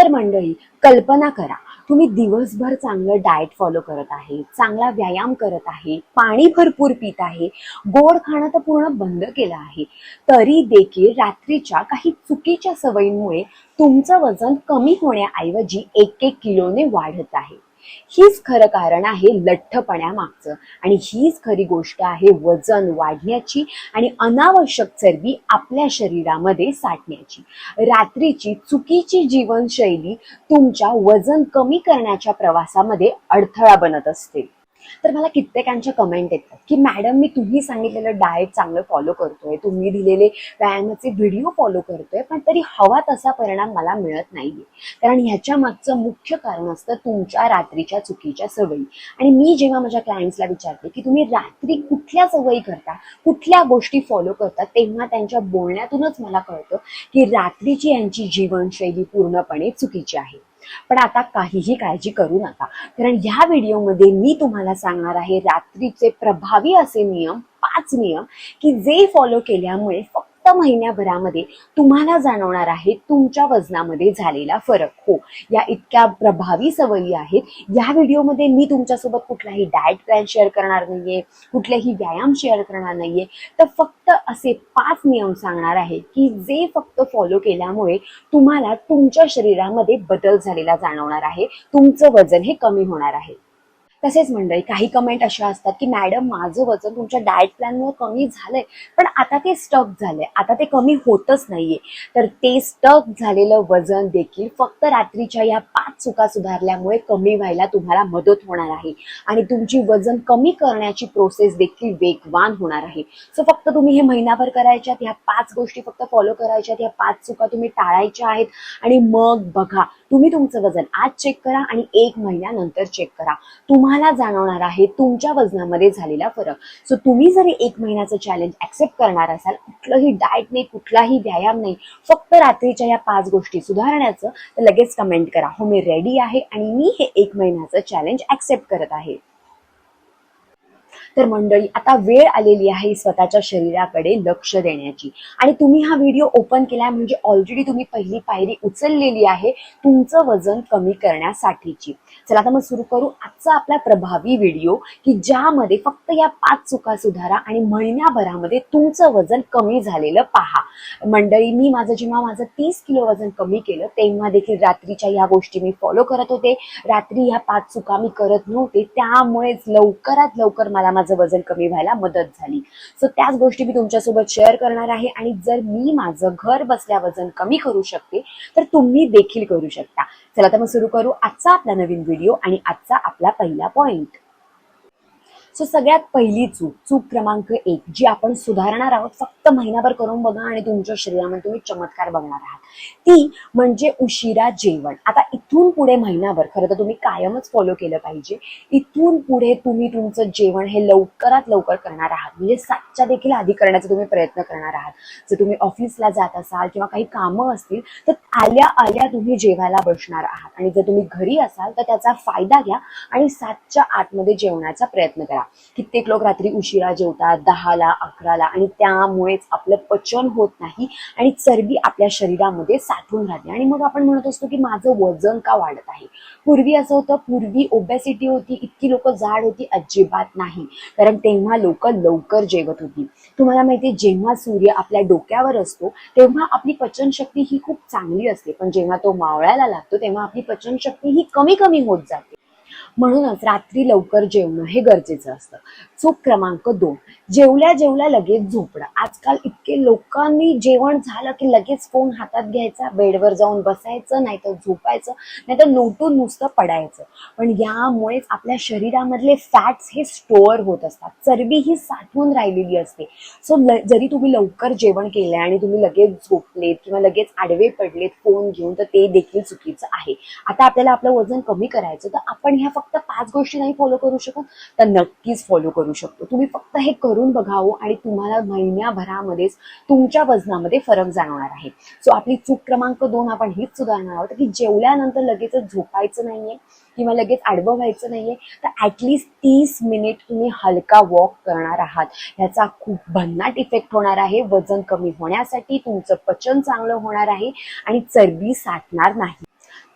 तर मंडळी कल्पना करा. तुम्ही दिवसभर चांगलं डाएट फॉलो करत आहे चांगला व्यायाम करत आहे पाणी भरपूर पित आहे गोड खाणं तर पूर्ण बंद केलं आहे. तरी देखील रात्रीच्या काही चुकीच्या सवयींमुळे तुमचं वजन कमी होण्याऐवजी एक एक किलोने वाढत आहे. हीच खरं कारण आहे लठ्ठपण्यामागचं आणि हीच खरी गोष्ट आहे वजन वाढण्याची आणि अनावश्यक चरबी आपल्या शरीरामध्ये साठण्याची. रात्रीची चुकीची जीवनशैली तुमच्या वजन कमी करण्याच्या प्रवासामध्ये अडथळा बनत असते. तर मला कित्येकांच्या कमेंट येतात की मॅडम मी तुम्ही सांगितलेलं डाएट चांगलं फॉलो करतोय. तुम्ही दिलेले व्यायामाचे व्हिडिओ फॉलो करतोय पण तरी हवा तसा परिणाम मला मिळत नाहीये. कारण ह्याच्या मागचं मुख्य कारण असतं तुमच्या रात्रीच्या चुकीच्या सवयी. आणि मी जेव्हा माझ्या क्लायंट्सला विचारते की तुम्ही रात्री कुठल्या सवयी करता? कुठल्या गोष्टी फॉलो करता? तेव्हा त्यांच्या बोलण्यातूनच मला कळतं की रात्रीची यांची जीवनशैली पूर्णपणे चुकीची आहे. पण आता काहीही काळजी करू नका. कारण ह्या व्हिडिओमध्ये मी तुम्हाला सांगणार आहे रात्रीचे प्रभावी असे नियम पाच नियम की जे फॉलो केल्यामुळे फक्त महिन्याभरामध्ये तुम्हाला जाणवणार आहे तुमच्या वजनामध्ये झालेला फरक. हो या इतक्या प्रभावी सवयी आहेत. या व्हिडिओमध्ये मी तुमच्यासोबत कुठलाही डाएट प्लॅन शेअर करणार नाहीये कुठलेही व्यायाम शेअर करणार नाहीये. तर फक्त असे पाच नियम सांगणार आहे की जे फक्त फॉलो केल्यामुळे तुम्हाला तुमच्या शरीरामध्ये बदल झालेला जाणवणार आहे. तुमचं वजन हे कमी होणार आहे. तसेच मंडळी काही कमेंट अशा असतात की मॅडम माझं वजन तुमच्या डाएट प्लॅनमुळे कमी झालंय पण आता ते स्टक झालंय. आता ते कमी होतच नाहीये. तर ते स्टक झालेलं वजन देखील फक्त रात्रीच्या या पाच चुका सुधारल्यामुळे कमी व्हायला तुम्हाला मदत होणार आहे. आणि तुमची वजन कमी करण्याची प्रोसेस देखील वेगवान होणार आहे. सो फक्त तुम्ही हे महिनाभर करायच्यात ह्या पाच गोष्टी फक्त फॉलो करायच्यात ह्या पाच चुका तुम्ही टाळायच्या आहेत. आणि मग बघा तुम्ही तुमचं वजन आज चेक करा आणि एक महिन्यानंतर चेक करा. तुम्हाला तुम्हाला जाणवणार आहे तुमच्या वजनामध्ये झालेला फरक. सो तुम्ही जरी एक महिन्याचं चॅलेंज ऍक्सेप्ट करणार असाल कुठलंही डाएट नाही कुठलाही व्यायाम नाही फक्त रात्रीच्या या पाच गोष्टी सुधारण्याचं तर लगेच कमेंट करा. हो मी रेडी आहे आणि मी हे एक महिन्याचं चॅलेंज ऍक्सेप्ट करत आहे. तर मंडळी आता वेळ आलेली आहे स्वतःच्या शरीराकडे लक्ष देण्याची. आणि तुम्ही हा व्हिडिओ ओपन केला म्हणजे ऑलरेडी तुम्ही पहिली पायरी उचललेली आहे तुमचं वजन कमी करण्यासाठीची. चला आता मग सुरू करू आजचा आपला प्रभावी व्हिडिओ की ज्यामध्ये फक्त या पाच चुका सुधारा आणि महिन्याभरामध्ये तुमचं वजन कमी झालेलं पहा. मंडळी मी माझं जेव्हा माझं तीस किलो वजन कमी केलं तेव्हा देखील रात्रीच्या या गोष्टी मी फॉलो करत होते. रात्री ह्या पाच चुका मी करत नव्हते. त्यामुळेच लवकरात लवकर मला माझं वजन कमी व्हायला मदत झाली. सो त्याच गोष्टी मी तुमच्यासोबत शेअर करणार आहे. आणि जर मी माझं घर बसल्या वजन कमी करू शकते तर तुम्ही देखील करू शकता. चला तर मग सुरू करू आजचा आपला नवीन व्हिडिओ आणि आजचा आपला पहिला पॉइंट सो सगळ्यात पहिली चूक चूक क्रमांक एक जी आपण सुधारणार आहोत फक्त महिनाभर करून बघा आणि तुमच्या शरीरामध्ये तुम्ही चमत्कार बघणार आहात. ती म्हणजे उशिरा जेवण. आता इथून पुढे महिनाभर खरं तर तुम्ही कायमच फॉलो केलं पाहिजे. इथून पुढे तुम्ही तुमचं जेवण हे लवकरात लवकर करणार आहात. म्हणजे सातच्या देखील आधी करण्याचा तुम्ही प्रयत्न करणार आहात. जर तुम्ही ऑफिसला जात असाल किंवा काही कामं असतील तर आल्या आल्या तुम्ही जेवायला बसणार आहात. आणि जर तुम्ही घरी असाल तर त्याचा फायदा घ्या आणि सातच्या आतमध्ये जेवणाचा प्रयत्न करा. कित्येक लोक रात्री उशिरा जेवतात दहाला अकराला आणि त्यामुळेच आपलं पचन होत नाही आणि चरबी आपल्या शरीरामध्ये साठून राहते. आणि मग आपण म्हणत असतो की माझं वजन का वाढत आहे? पूर्वी असं होतं पूर्वी ओबेसिटी होती इतकी लोक जाड होती अजिबात नाही. कारण तेव्हा लोक लवकर जेवत होती. तुम्हाला माहितीये जेव्हा सूर्य आपल्या डोक्यावर असतो तेव्हा आपली पचनशक्ती ही खूप चांगली असते. पण जेव्हा तो मावळायला लागतो तेव्हा आपली पचनशक्ती ही कमी कमी होत जाते. म्हणूनच रात्री लवकर जेवणं हे गरजेचं असतं. चूक क्रमांक दोन. जेवल्या जेवल्या लगेच झोपणं. आजकाल इतके लोकांनी जेवण झालं की लगेच फोन हातात घ्यायचा बेडवर जाऊन बसायचं नाहीतर झोपायचं नाहीतर नोटून नुसतं पडायचं. पण यामुळेच आपल्या शरीरामधले फॅट्स हे स्टोअर होत असतात. चरबी ही साठवून राहिलेली असते. सो जरी तुम्ही लवकर जेवण केलं आणि तुम्ही लगेच झोपलेत किंवा लगेच आडवे पडलेत फोन घेऊन तर ते देखील चुकीचं आहे. आता आपल्याला आपलं वजन कमी करायचं तर आपण ह्या फक्त पाच गोष्टी नाही फॉलो करू शकत तर नक्कीच फॉलो करू शकतो. तुम्ही फक्त हे करून बघावं आणि तुम्हाला महिन्याभरामध्येच तुमच्या वजनामध्ये फरक जाणवणार आहे. सो आपली चूक क्रमांक दोन आपण हीच सुधारणार आहोत की जेवल्यानंतर लगेचच झोपायचं नाहीये किंवा लगेच आडवं व्हायचं नाहीये तर ऍटलिस्ट तीस मिनिट तुम्ही हलका वॉक करणार आहात. ह्याचा खूप भन्नाट इफेक्ट होणार आहे. वजन कमी होण्यासाठी तुमचं पचन चांगलं होणार आहे आणि चरबी साठणार नाही.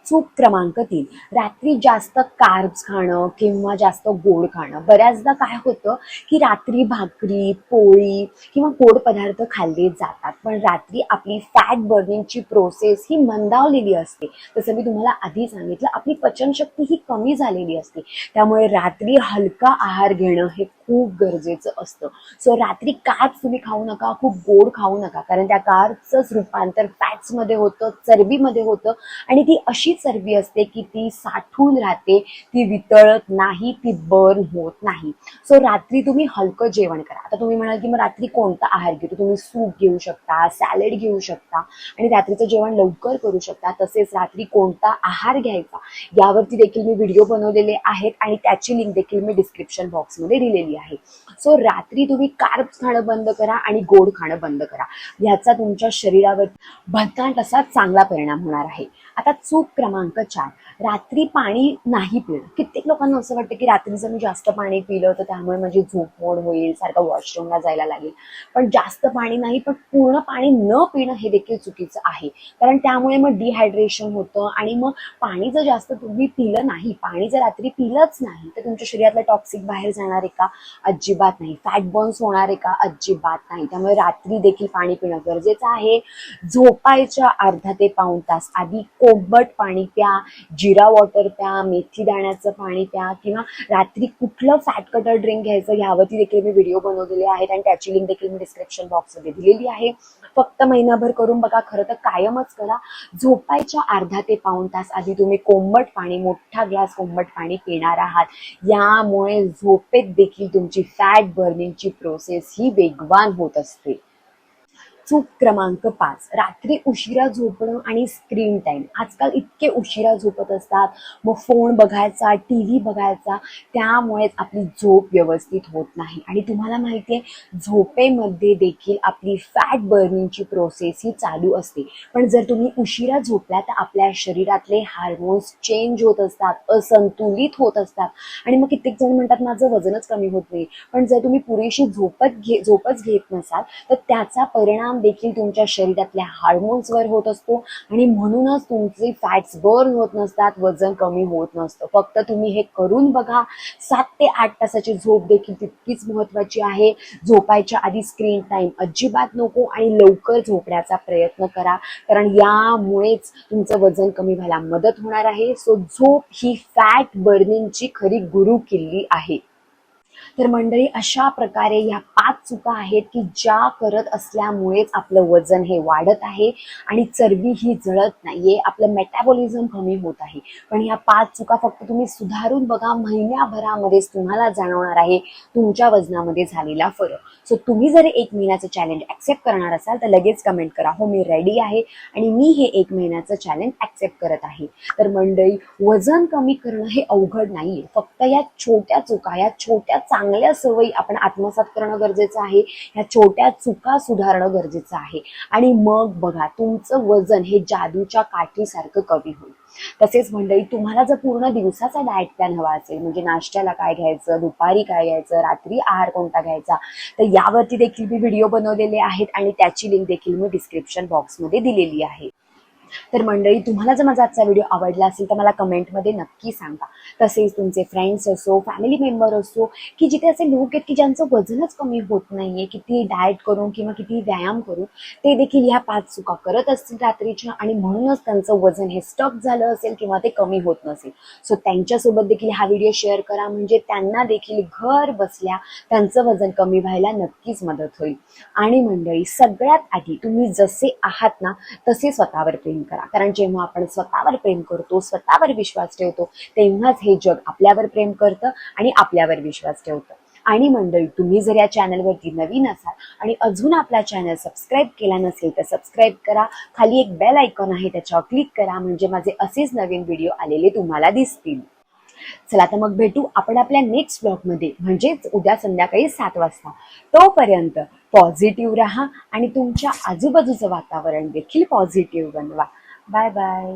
चूक क्रमांक तीन. रात्री जास्त कार्ब्स खाणं किंवा जास्त गोड खाणं. बऱ्याचदा काय होतं की रात्री भाकरी पोळी किंवा गोड पदार्थ खाल्ले जातात. पण रात्री आपली फॅट बर्निंगची प्रोसेस ही मंदावलेली असते. जसं मी तुम्हाला आधी सांगितलं आपली पचनशक्ती ही कमी झालेली असते. त्यामुळे रात्री हलका आहार घेणं हे खूप गरजेचं असतं. सो रात्री काच तुम्ही खाऊ नका खूप गोड खाऊ नका. कारण त्या कारचंच रूपांतर फॅट्समध्ये होतं चरबीमध्ये होतं. आणि ती अशी चरबी असते की ती साठून राहते ती वितळत नाही ती बर्न होत नाही. सो रात्री तुम्ही हलकं जेवण करा. आता तुम्ही म्हणाल की मग रात्री कोणता आहार घेतो? तुम्ही सूप घेऊ शकता सॅलड घेऊ शकता. आणि रात्रीचं जेवण लवकर करू शकता. तसेच रात्री कोणता आहार घ्यायचा? यावरती देखील मी व्हिडिओ बनवलेले आहेत आणि त्याची लिंक देखील मी डिस्क्रिप्शन बॉक्समध्ये दिलेली आहे. सो रात्री तुम्ही कार्ब्स खाणं बंद करा आणि गोड खाणं बंद करा. ह्याचा तुमच्या शरीरावर भन्नाट असा चांगला परिणाम होणार आहे. आता चूक क्रमांक चार. रात्री पाणी नाही पिणं. कित्येक लोकांना असं वाटतं की रात्री जर मी जास्त पाणी पिलं तर त्यामुळे माझी झोप मोड होईल सारखं वॉशरूमला जायला लागेल. पण जास्त पाणी नाही पण पूर्ण पाणी न पिणं हे देखील चुकीचं आहे. कारण त्यामुळे मग डिहायड्रेशन होतं आणि मग पाणी जर जास्त तुम्ही पिलं नाही पाणी जर रात्री पिलंच नाही तर तुमच्या शरीरातलं टॉक्सिक बाहेर जाणार आहे का? अजिबात नाही. फॅट बर्न्स होणार आहे का? अजिबात नाही. त्यामुळे रात्री देखील पाणी पिणं गरजेचं आहे. झोपायच्या अर्धा ते पाऊण तास आधी कोंबट पाणी प्या जिरा वॉटर प्या मेथी दाण्याचं पाणी प्या किंवा रात्री कुठलं फॅट कटर ड्रिंक घ्यायचं यावरती देखील मी व्हिडिओ बनवलेले आहेत आणि त्याची लिंक देखील मी डिस्क्रिप्शन बॉक्समध्ये दिलेली आहे. फक्त महिनाभर करून बघा खरं तर कायमच करा. झोपायच्या अर्धा ते पाऊण तास आधी तुम्ही कोंबट पाणी मोठा ग्लास कोंबट पाणी पिणार आहात. यामुळे झोपेत देखील तुमची फॅट बर्निंगची प्रोसेस ही वेगवान होत असते. चूक क्रमांक पाच. रात्री उशिरा झोपणं आणि स्क्रीन टाईम आजकाल इतके उशिरा झोपत असतात. मग फोन बघायचा टी व्ही बघायचा त्यामुळेच आपली झोप व्यवस्थित होत नाही. आणि तुम्हाला माहिती आहे झोपेमध्ये देखील आपली फॅट बर्निंगची प्रोसेस ही चालू असते. पण जर तुम्ही उशिरा झोपला तर आपल्या शरीरातले हार्मोन्स चेंज होत असतात असंतुलित होत असतात. आणि मग कित्येक जण म्हणतात माझं वजनच कमी होत नाही. पण जर तुम्ही पुरेशी झोपत घे झोपच घेत नसाल तर त्याचा परिणाम देखील तुमच्या शरीरातल्या हार्मोन्सवर होत असतो आणि म्हणूनच तुमचे फॅट्स बर्न होत नसतात वजन कमी होत नसतं. फक्त तुम्ही हे करून बघा सात ते आठ तासाची झोप देखील तितकीच महत्वाची आहे. झोपायच्या आधी स्क्रीन टाइम अजिबात नको आणि लवकर झोपण्याचा प्रयत्न करा. कारण यामुळेच तुमचं वजन कमी व्हायला मदत होणार आहे. सो झोप ही फॅट बर्निंगची खरी गुरु किल्ली आहे. तर मंडळी अशा प्रकारे ह्या पाच चुका आहेत की ज्या करत असल्यामुळेच आपलं वजन हे वाढत आहे आणि चरबी ही जळत नाहीये. आपलं मेटाबॉलिझम कमी होत आहे. पण ह्या पाच चुका फक्त तुम्ही सुधारून बघा. महिन्याभरामध्येच तुम्हाला जाणवणार आहे तुमच्या वजनामध्ये झालेला फरक. सो तुम्ही जर एक महिन्याचं चॅलेंज ऍक्सेप्ट करणार असाल तर लगेच कमेंट करा. हो मी रेडी आहे आणि मी हे एक महिन्याचं चॅलेंज ऍक्सेप्ट करत आहे. तर मंडळी वजन कमी करणं हे अवघड नाहीये. फक्त या छोट्या चुका या छोट्या चांगल्या सवयी आपण आत्मसात करणं गरजेचं आहे. ह्या छोट्या चुका सुधारणं गरजेचं आहे. आणि मग बघा तुमचं वजन हे जादूच्या काठीसारखं कमी होईल. तसेच मंडळी तुम्हाला जर पूर्ण दिवसाचा डाएट प्लॅन हवा असेल म्हणजे नाश्त्याला काय घ्यायचं दुपारी काय घ्यायचं रात्री आहार कोणता घ्यायचा तर यावरती देखील मी व्हिडिओ बनवलेले आहेत आणि त्याची लिंक देखील मी डिस्क्रिप्शन बॉक्समध्ये दिलेली आहे. तर मंडळी तुम्हाला जर माझा आजचा व्हिडिओ आवडला असेल तर मला कमेंटमध्ये नक्की सांगा. तसेच तुमचे फ्रेंड्स असो फॅमिली मेंबर असो की जिथे असे लोक आहेत की ज्यांचं वजनच कमी होत नाहीये किती डाएट करून किंवा किती व्यायाम करून ते देखील ह्या पाच चुका करत असतील रात्रीच्या आणि म्हणूनच त्यांचं वजन हे स्टॉप झालं असेल किंवा ते कमी होत नसेल. सो त्यांच्यासोबत देखील हा व्हिडिओ शेअर करा. म्हणजे त्यांना देखील घर बसल्या त्यांचं वजन कमी व्हायला नक्कीच मदत होईल. आणि मंडळी सगळ्यात आधी तुम्ही जसे आहात ना तसे स्वतःवर प्रेम करा. कारण जेव्हा आपण स्वतःवर प्रेम करतो स्वतःवर विश्वास ठेवतो तेव्हाच हे जग आपल्यावर प्रेम करतं आणि आपल्यावर विश्वास ठेवतं. आणि मंडळी तुम्ही जर या चॅनलवरती नवीन असाल आणि अजून आपला चॅनल सबस्क्राईब केला नसेल तर सबस्क्राईब करा. खाली एक बेल आयकॉन आहे त्याच्यावर क्लिक करा. म्हणजे माझे असेच नवीन व्हिडिओ आलेले तुम्हाला दिसतील. चला तर मग भेटू आपण आपल्या नेक्स्ट ब्लॉगमध्ये म्हणजेच उद्या संध्याकाळी सात वाजता. तोपर्यंत पॉझिटिव्ह राहा आणि तुमच्या आजूबाजूचं वातावरण देखील पॉझिटिव्ह बनवा. Bye bye